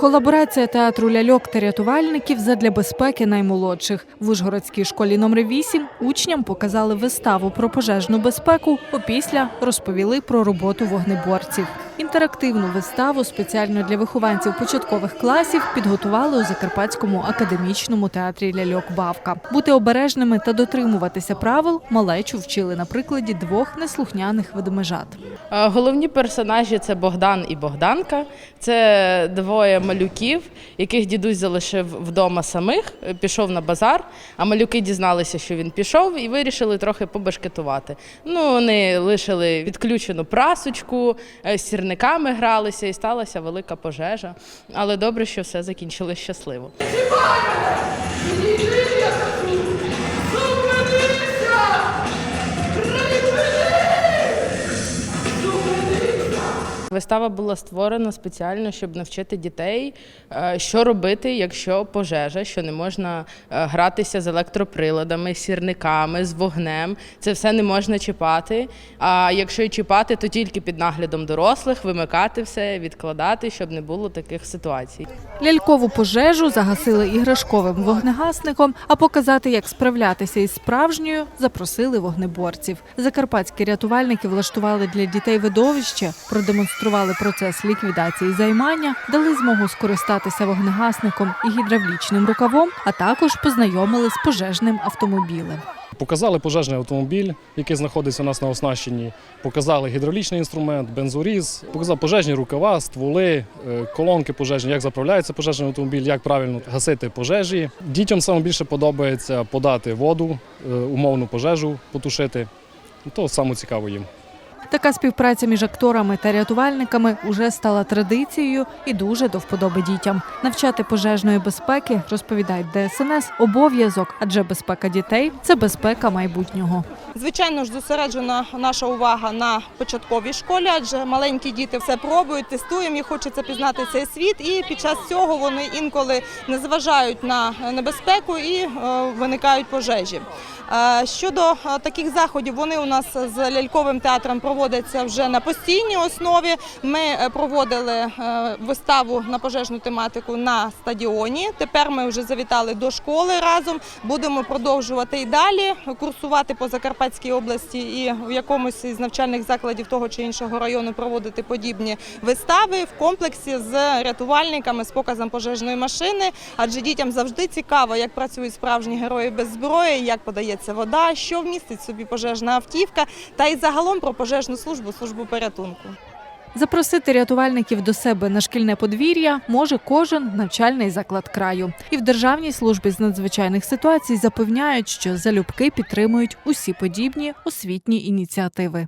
Колаборація театру ляльок та рятувальників задля безпеки наймолодших. В Ужгородській школі номер 8 учням показали виставу про пожежну безпеку. Опісля розповіли про роботу вогнеборців. Інтерактивну виставу спеціально для вихованців початкових класів підготували у Закарпатському академічному театрі ляльок Бавка. Бути обережними та дотримуватися правил малечу вчили на прикладі двох неслухняних ведмежат. Е, Головні персонажі це Богдан і Богданка. Це двоє малюків, яких дідусь залишив вдома самих, е, пішов на базар, а малюки дізналися, що він пішов, і вирішили трохи побешкетувати. Ну, вони лишили відключену прасочку, е, з гралися, і сталася велика пожежа. Але добре, що все закінчилось щасливо. Вистава була створена спеціально, щоб навчити дітей, е, що робити, якщо пожежа, що не можна е, гратися з електроприладами, сірниками, з вогнем. Це все не можна чіпати. А якщо й чіпати, то тільки під наглядом дорослих, вимикати все, відкладати, щоб не було таких ситуацій. Лялькову пожежу загасили іграшковим вогнегасником, а показати, як справлятися із справжньою, запросили вогнеборців. Закарпатські рятувальники влаштували для дітей видовище, продемонстрували процес ліквідації займання, дали змогу скористатися вогнегасником і гідравлічним рукавом, а також познайомили з пожежним автомобілем. Показали пожежний автомобіль, який знаходиться у нас на оснащенні. Показали гідравлічний інструмент, бензоріз, показали пожежні рукава, стволи, е, колонки пожежні, як заправляється пожежний автомобіль, як правильно гасити пожежі. Дітям саме більше подобається подати воду, е, умовну пожежу потушити. То саме цікаво їм. Така співпраця між акторами та рятувальниками уже стала традицією і дуже до вподоби дітям. Навчати пожежної безпеки, розповідають ДСНС, обов'язок, адже безпека дітей це безпека майбутнього. Звичайно ж, зосереджена наша увага на початковій школі, адже маленькі діти все пробують, тестуємо, їх хочеться пізнати цей світ, і під час цього вони інколи не зважають на небезпеку і е, виникають пожежі. Е, Щодо е, таких заходів, вони у нас з ляльковим театром проводяться вже на постійній основі. Ми е, проводили е, виставу на пожежну тематику на стадіоні. Тепер ми вже завітали до школи разом. Будемо продовжувати і далі курсувати по Закарпатській області і в якомусь із навчальних закладів того чи іншого району проводити подібні вистави в комплексі з рятувальниками з показом пожежної машини. Адже дітям завжди цікаво, як працюють справжні герої без зброї, як подається вода, що вмістить собі пожежна автівка, та й загалом про пожежну службу, службу порятунку. Запросити рятувальників до себе на шкільне подвір'я може кожен навчальний заклад краю. І в Державній службі з надзвичайних ситуацій запевняють, що залюбки підтримують усі подібні освітні ініціативи.